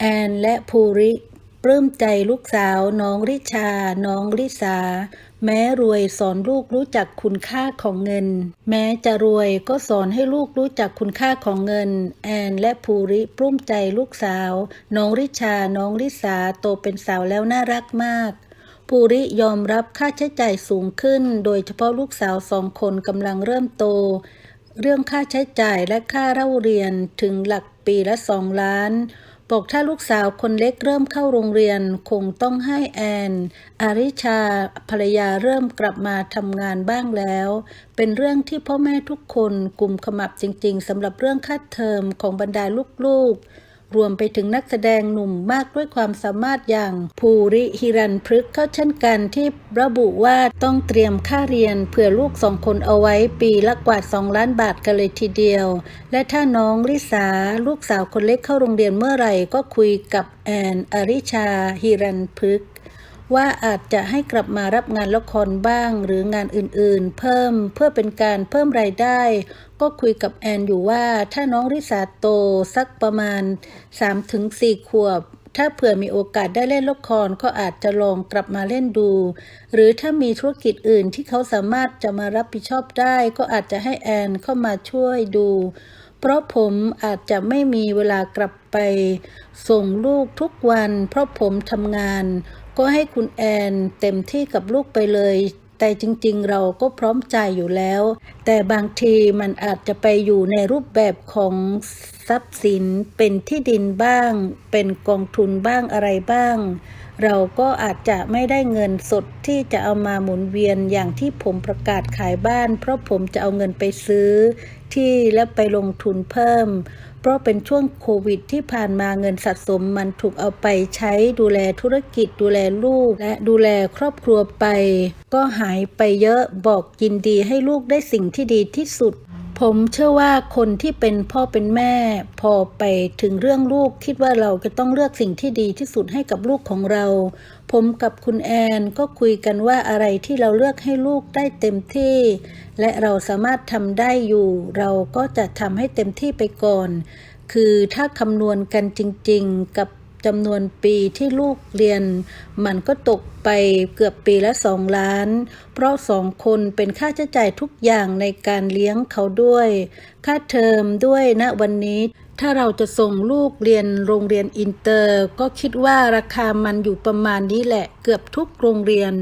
แอนและภูริปลื้มใจลูกสาวน้องริชา น้องลิสา แม้รวยสอนลูกรู้จักคุณค่าของเงิน แม้จะรวยก็สอนให้ลูกรู้จักคุณค่าของเงิน แอนและภูริปลื้มใจลูกสาว น้องริชา น้องลิสาโตเป็นสาวแล้วน่ารักมากภูริยอมรับค่าใช้จ่ายสูงขึ้น โดยเฉพาะลูกสาวสองคนกำลังเริ่มโต เรื่องค่าใช้จ่ายและค่าเล่าเรียนถึงหลักปีละสองล้าน บอกถ้าลูกสาวคนเล็กเริ่มเข้าโรงเรียน คงต้องให้แอน อาริชาภรรยาเริ่มกลับมาทำงานบ้างแล้ว เป็นเรื่องที่พ่อแม่ทุกคนกลุ่มขมับจริง ๆสำหรับเรื่องค่าเทอมของบรรดาลูกๆ รวมไปถึงนักแสดงหนุ่มมากด้วยความสามารถอย่างภูริฮิรันพฤกษ์เข้าเช่นกันที่ระบุว่าต้องเตรียมค่าเรียนเผื่อลูกสองคนเอาไว้ปีละกว่า2ล้านบาทกันเลยทีเดียว และถ้าน้องลิสาลูกสาวคนเล็กเข้าโรงเรียนเมื่อไหร่ก็คุยกับแอนอริชาฮิรันพฤกษ์ ว่าอาจจะให้กลับมารับงานละครบ้างหรืองานอื่นๆ เพิ่มเพื่อเป็นการเพิ่มรายได้ ก็คุยกับแอนอยู่ว่าถ้าน้องริสาโตสักประมาณ 3-4 ขวบ ถ้าเผื่อมีโอกาสได้เล่นละครก็อาจจะลองกลับมาเล่นดู หรือถ้ามีธุรกิจอื่นที่เขาสามารถจะมารับผิดชอบได้ ก็อาจจะให้แอนเข้ามาช่วยดูเพราะผมอาจจะไม่มีเวลากลับไป ส่งลูกทุกวัน เพราะผมทำงาน ก็ให้คุณแอนเต็มที่กับลูกไปเลย แต่จริงๆ เราก็พร้อมใจอยู่แล้ว แต่บางทีมันอาจจะไปอยู่ในรูปแบบของ ทรัพย์สินเป็นที่ดินบ้าง เป็นกองทุนบ้างอะไรบ้าง เราก็อาจจะไม่ได้เงินสดที่จะเอามาหมุนเวียนอย่างที่ผมประกาศขายบ้าน เพราะผมจะเอาเงินไปซื้อ ที่และไปลงทุนเพิ่ม เพราะเป็นช่วงโควิดที่ผ่านมาเงินสะสมมันถูกเอาไปใช้ดูแลธุรกิจดูแลลูก และดูแลครอบครัวไป ก็หายไปเยอะบอกยินดีให้ลูกได้สิ่งที่ดีที่สุด ผมเชื่อว่าคนที่เป็นพ่อเป็นแม่ พอไปถึงเรื่องลูกคิดว่าเราจะต้องเลือกสิ่งที่ดีที่สุดให้กับลูกของเรา ผมกับคุณแอนก็คุยกันว่าอะไรที่เราเลือกให้ลูกได้เต็มที่ และเราสามารถทำได้อยู่ เราก็จะทำให้เต็มที่ไปก่อน คือถ้าคำนวณกันจริง ๆ กับ จำนวนปีที่ลูกเรียน มันก็ตกไปเกือบปีละสองล้าน เพราะสองคนเป็นค่าใช้จ่ายทุกอย่างในการเลี้ยงเขาด้วย ค่าเทอมด้วยณวันนี้ ถ้าเราจะส่งลูกเรียนโรงเรียนอินเตอร์ ก็คิดว่าราคามันอยู่ประมาณนี้แหละเกือบทุกโรงเรียน